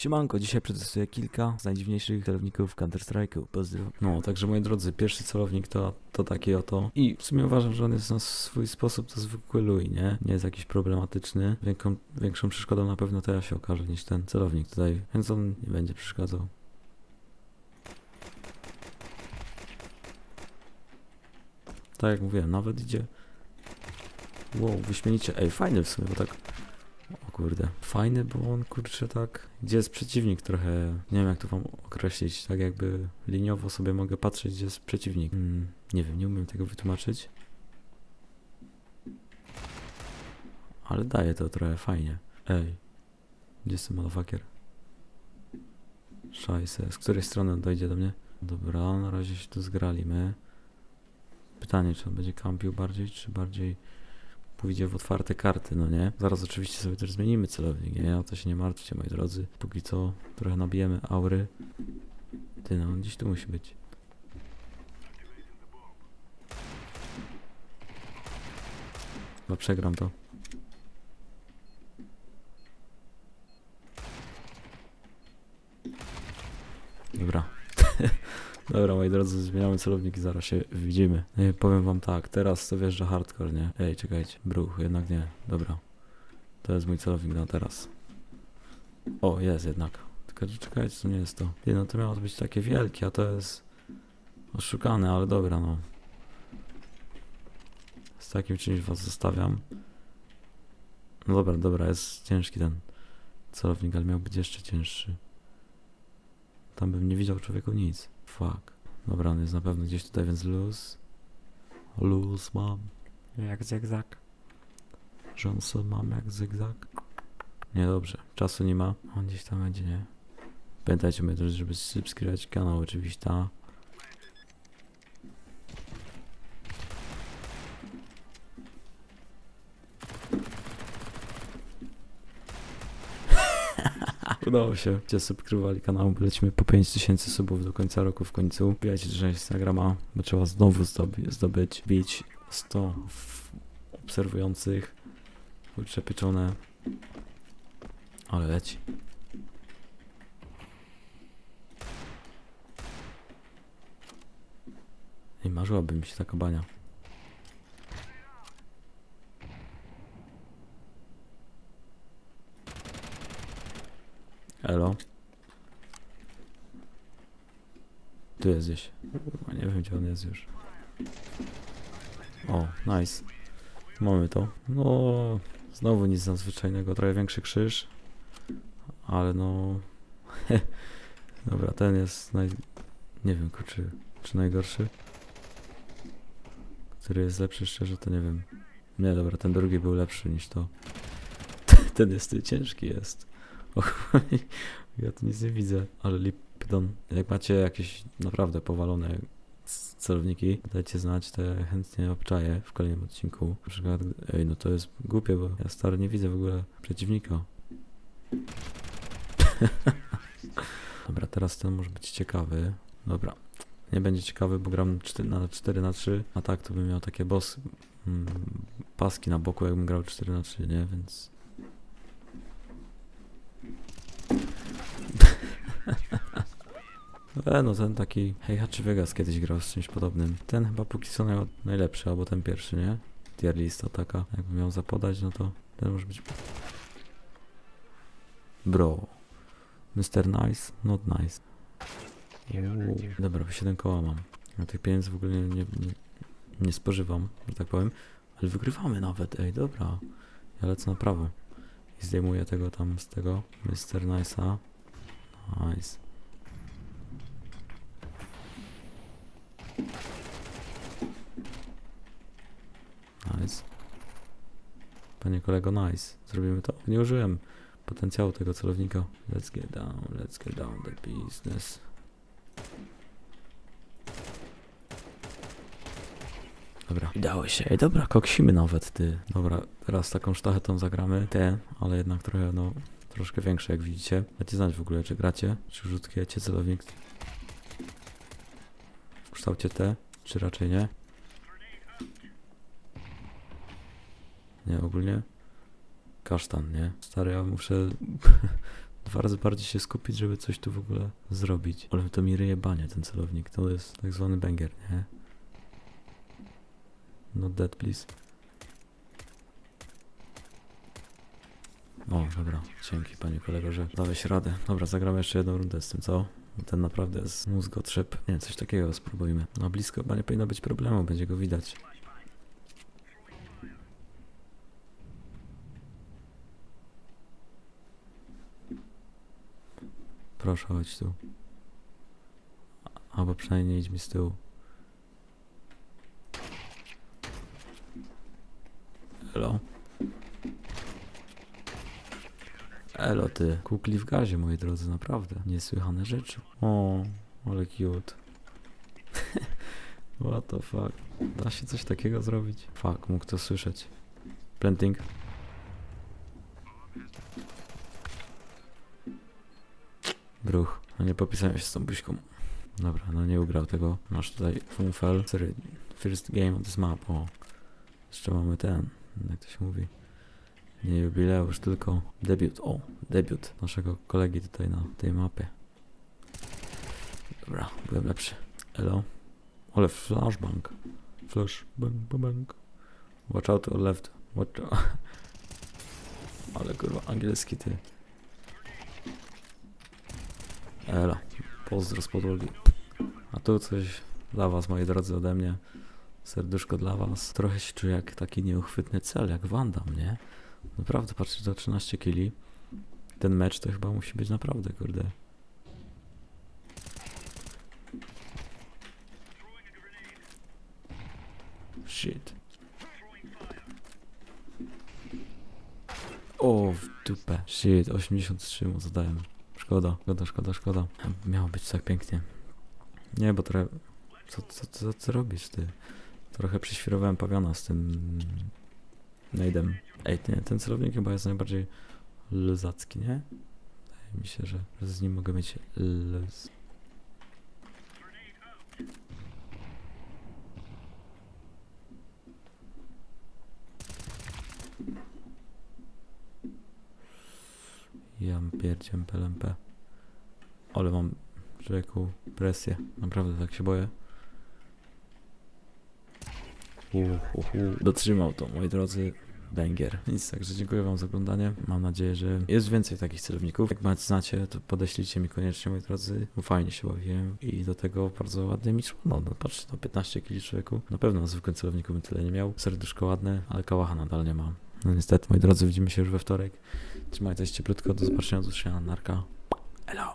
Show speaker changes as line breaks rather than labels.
Siemanko, dzisiaj przetestuję kilka z najdziwniejszych celowników Counter-Strike'u. Pozdro. No, także moi drodzy, pierwszy celownik to, to taki oto. I w sumie uważam, że on jest na swój sposób to zwykły luj, nie? Nie jest jakiś problematyczny. Większą, przeszkodą na pewno ja się okaże niż ten celownik tutaj, więc on nie będzie przeszkadzał. Tak jak mówiłem, nawet idzie... Wow, wyśmienicie. Ej, fajny w sumie, bo tak kurde. Fajny, bo on kurczę tak. Gdzie jest przeciwnik trochę. Nie wiem jak to wam określić. Tak jakby liniowo sobie mogę patrzeć, gdzie jest przeciwnik. Mm, nie wiem, nie umiem tego wytłumaczyć. Ale daje to trochę fajnie. Ej. Gdzie jest ten motherfucker? Szajse. Z której strony on dojdzie do mnie? Dobra, na razie się tu zgralimy. Pytanie, czy on będzie kampił bardziej, czy bardziej pójdzie w otwarte karty, no nie? Zaraz oczywiście sobie też zmienimy celownik, nie? O to się nie martwcie, moi drodzy. Póki co trochę nabijemy aury. Ty, no, gdzieś tu musi być. Chyba przegram to. Dobra. Dobra, moi drodzy, zmieniamy celownik i zaraz się widzimy. Nie, powiem wam tak, teraz to wjeżdża hardcore, nie? Ej, czekajcie, bruch, jednak nie. Dobra. To jest mój celownik na teraz. O, jest jednak. Tylko czekajcie, to nie jest to. Nie, no to miało być takie wielkie, a to jest oszukane, ale dobra, no. Z takim czymś was zostawiam. No dobra, dobra, jest ciężki ten celownik, ale miał być jeszcze cięższy. Tam bym nie widział człowieku nic. Fuck. Dobra, on jest na pewno gdzieś tutaj, więc luz. Luz mam. Jak zygzak. Johnson mam jak zygzak. Niedobrze. Czasu nie ma. On gdzieś tam będzie, nie? Pamiętajcie, żeby subskrybować kanał oczywiście, Udało się. Gdzie subskrybowali kanał, lecimy po 5000 subów do końca roku w końcu. Wbijajcie na Instagrama, bo trzeba znowu zdobyć, zdobyć bić 100 w- obserwujących. Kurczę pieczone. Ale leci. I marzyłaby mi się taka bania. Elo. Tu jest nie wiem gdzie on jest już. O, nice. Mamy to. No, znowu nic nadzwyczajnego. Trochę większy krzyż. Ale no... Dobra, ten jest naj... Nie wiem, czy, czy najgorszy. Który jest lepszy, szczerze, to nie wiem. Nie, dobra, ten drugi był lepszy niż to. Ten jest ciężki jest. Ja tu nic nie widzę, ale Lipton. Jak macie jakieś naprawdę powalone celowniki, dajcie znać, ja chętnie obczaję w kolejnym odcinku. Na przykład, ej, no to jest głupie, bo ja stary nie widzę w ogóle przeciwnika. Dobra, teraz ten może być ciekawy. Dobra, nie będzie ciekawy, bo gram 4 na 4 na 3, a tak to bym miał takie boss mm, paski na boku, jakbym grał 4 na 3, nie? Więc E, no ten taki Heihachi Vegas kiedyś grał z czymś podobnym. Ten chyba póki co naj, najlepszy, albo ten pierwszy, nie? Tier lista taka. Jakbym miał zapodać, no to ten może być... Bro. Mr. Nice, not nice. Uuu. Dobra, 7 koła mam. Ja tych pieniędzy w ogóle nie, nie, nie, nie spożywam, że tak powiem. Ale wygrywamy nawet, ej, dobra. Ja lecę na prawo. I zdejmuję tego tam z tego Mr. Nice'a. Nice. Nice. Panie kolego, nice. Zrobimy to. Nie użyłem potencjału tego celownika. Let's get down, let's get down the business. Dobra. Udało się. Ej, dobra, koksimy nawet, ty. Dobra, teraz taką sztachetą zagramy. Te, ale jednak trochę, no, troszkę większe, jak widzicie. Dajcie znać w ogóle, czy gracie, czy rzutkujecie celownik w kształcie T, czy raczej nie. Nie, ogólnie kasztan, nie? Stary, ja muszę dwa razy bardziej się skupić, żeby coś tu w ogóle zrobić. Ale to mi ryje banie ten celownik, to jest tak zwany banger, nie? Not dead, please. O, dobra, dzięki panie kolego, że dałeś radę. Dobra, zagramy jeszcze jedną rundę z tym, co? Ten naprawdę jest mózgotrzep. Nie, coś takiego spróbujmy. No blisko chyba nie powinno być problemu, będzie go widać. Proszę, chodź tu. Albo przynajmniej idź mi z tyłu. Elo. Elo ty. Kukli w gazie, moi drodzy, naprawdę. Niesłychane rzeczy. O, ale cute. What the fuck. Da się coś takiego zrobić? Fuck, mógł to słyszeć. Planting. Bruch. No nie popisałem się z tą buźką. Dobra, no nie ugrał tego. Masz tutaj Funfel. Sorry, first game on this map. O. Jeszcze mamy ten, jak to się mówi. Nie jubileusz, tylko debiut. O, debiut naszego kolegi tutaj na tej mapie. Dobra, byłem lepszy. Elo. Ale flashbang. Flashbang, bang, bang. Watch out or left. Watch out. Ale kurwa, angielski ty. Elo. Pozdro z podłogi. A tu coś dla was, moi drodzy, ode mnie. Serduszko dla was. Trochę się czuję jak taki nieuchwytny cel, jak Wandam, nie? Naprawdę, patrzcie, to 13 kili. Ten mecz to chyba musi być naprawdę, kurde. Shit. O, w dupę. Shit, 83 mu zadałem. Szkoda, szkoda, szkoda, szkoda. Miało być tak pięknie. Nie, bo trochę... Co, co, co, co robisz ty? Trochę przyświrowałem pawiana z tym... Nade'em. Ej, nie, ten celownik chyba jest najbardziej lzacki, nie? Wydaje mi się, że z nim mogę mieć luz. Ja pierdziem PLMP. Ale mam, człowieku, presję. Naprawdę tak się boję. Uhuhu. Dotrzymał to, moi drodzy. Banger. Nic, także dziękuję wam za oglądanie. Mam nadzieję, że jest więcej takich celowników. Jak macie znacie, to podeślijcie mi koniecznie, moi drodzy, bo fajnie się bawiłem i do tego bardzo ładnie mi szło. No, no patrzcie, no 15 kili człowieku. Na pewno na zwykłym celowniku bym tyle nie miał. Serduszko ładne, ale kałacha nadal nie mam. No niestety, moi drodzy, widzimy się już we wtorek. Trzymajcie się cieplutko, do zobaczenia, do usłyszenia, narka. Elo!